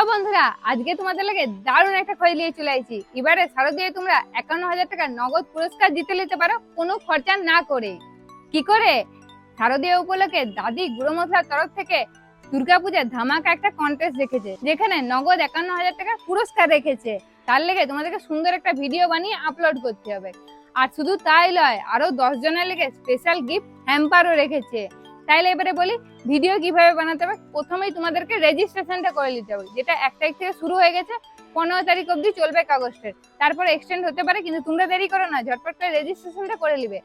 তো বন্ধুরা, আজকে তোমাদের লাগে দারুণ একটা খই নিয়ে চলে আইছি। এবারে শারদীয় তোমরা একান্ন হাজার টাকা নগদ পুরস্কার জিতে নিতে পারো, কোনো খরচা না করে। কি করে? শারদীয় উপলক্ষে দাদি গুঁড়ো মশলার তরফ থেকে দুর্গাপূজার ধামাকা একটা কন্টেস্ট রেখেছে যেখানে নগদ একান্ন হাজার টাকা পুরস্কার রেখেছে। তার লেগে তোমাদেরকে সুন্দর একটা ভিডিও বানিয়ে আপলোড করতে হবে। আর শুধু তাই নয় আরও দশ জনের লেগে স্পেশাল গিফট হ্যাম্পারও রেখেছে। তাইলে এবারে বলি ভিডিও কীভাবে বানাতে হবে? প্রথমেই তোমাদেরকে রেজিস্ট্রেশনটা করে নিতে হবে, যেটা এক তারিখ থেকে শুরু হয়ে গেছে, পনেরো তারিখ অবধি চলবে কাগজটার। তারপর এক্সটেন্ড হতে পারে, কিন্তু তোমরা দেরি করো না, ঝটপট করে রেজিস্ট্রেশনটা করে নিবে।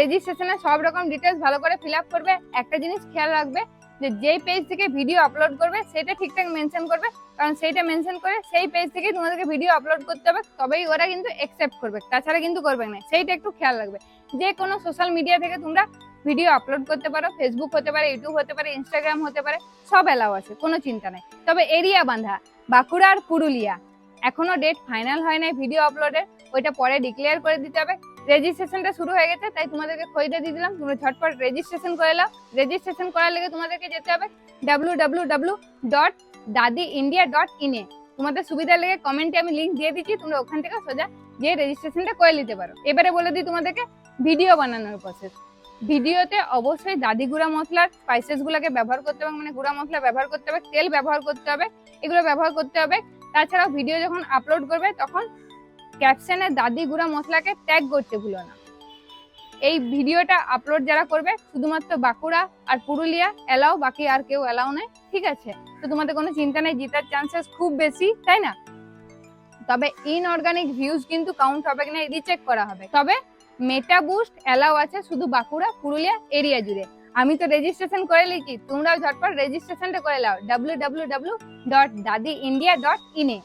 রেজিস্ট্রেশনে সব রকম ডিটেলস ভালো করে ফিল আপ করবে, একটা জিনিস খেয়াল রাখবে, যে যেই পেজ থেকে ভিডিও আপলোড করবে, সেটা ঠিকঠাক মেনশন করবে, কারণ সেইটা মেনশন করে সেই পেজ থেকে তোমাদেরকে ভিডিও আপলোড করতে হবে, তবেই ওরা কিন্তু অ্যাকসেপ্ট করবে, তাছাড়া কিন্তু করবে না, সেইটা একটু খেয়াল রাখবে। যে কোনো সোশ্যাল মিডিয়া থেকে তোমরা ভিডিও আপলোড করতে পারো ফেসবুক হতে পারে ইউটিউব হতে পারে ইনস্টাগ্রাম হতে পারে, সব এলাও আছে, কোনো চিন্তা নাই। তবে এরিয়া বাঁধা, বাঁকুড়া আর পুরুলিয়া। এখনও ডেট ফাইনাল হয় নাই ভিডিও আপলোডের ওইটা পরে ডিক্লেয়ার করে দিতে হবে। রেজিস্ট্রেশনটা শুরু হয়ে গেছে, তাই তোমাদেরকে খরিদে দিয়ে দিলাম। তোমরা ঝটপট রেজিস্ট্রেশন করে নাও। রেজিস্ট্রেশন করার লেগে তোমাদেরকে যেতে হবে W W W dot Dadi India dot তোমাদের সুবিধার লেগে কমেন্টে আমি লিঙ্ক দিয়ে দিচ্ছি, তোমরা ওখান থেকে সোজা যে রেজিস্ট্রেশনটা করে নিতে পারো। এবারে বলে দিই তোমাদেরকে ভিডিও বানানোর প্রসেস ভিডিওতে অবশ্যই দাদি গুঁড়া মশলার স্পাইসেস গুলাকে ব্যবহার করতে হবে মানে গুঁড়া মশলা ব্যবহার করতে হবে, তেল ব্যবহার করতে হবে, এগুলো ব্যবহার করতে হবে। তাছাড়াও ভিডিও যখন আপলোড করবে, তখন ক্যাপশনে দাদি গুঁড়া মশলাকে ট্যাগ করতে ভুলো না। এই ভিডিওটা আপলোড যারা করবে, শুধুমাত্র বাঁকুড়া আর পুরুলিয়া এলাও বাকি আর কেউ এলাও নেই, ঠিক আছে? তো তোমাদের কোনো চিন্তা নেই, জিতার চান্সেস খুব বেশি, তাই না? তবে ইনঅর্গানিক ভিউজ কিন্তু কাউন্ট হবে কিনা রিচেক করা হবে। তবে মেটা বুস্ট এলাও আছে শুধু বাঁকুড়া, পুরুলিয়া, এরিয়া জুড়ে। আমি তো রেজিস্ট্রেশন করে লিখি তোমরাও ঝটপট রেজিস্ট্রেশনটা করে নাও। W W W dot Dadi India dot ইনে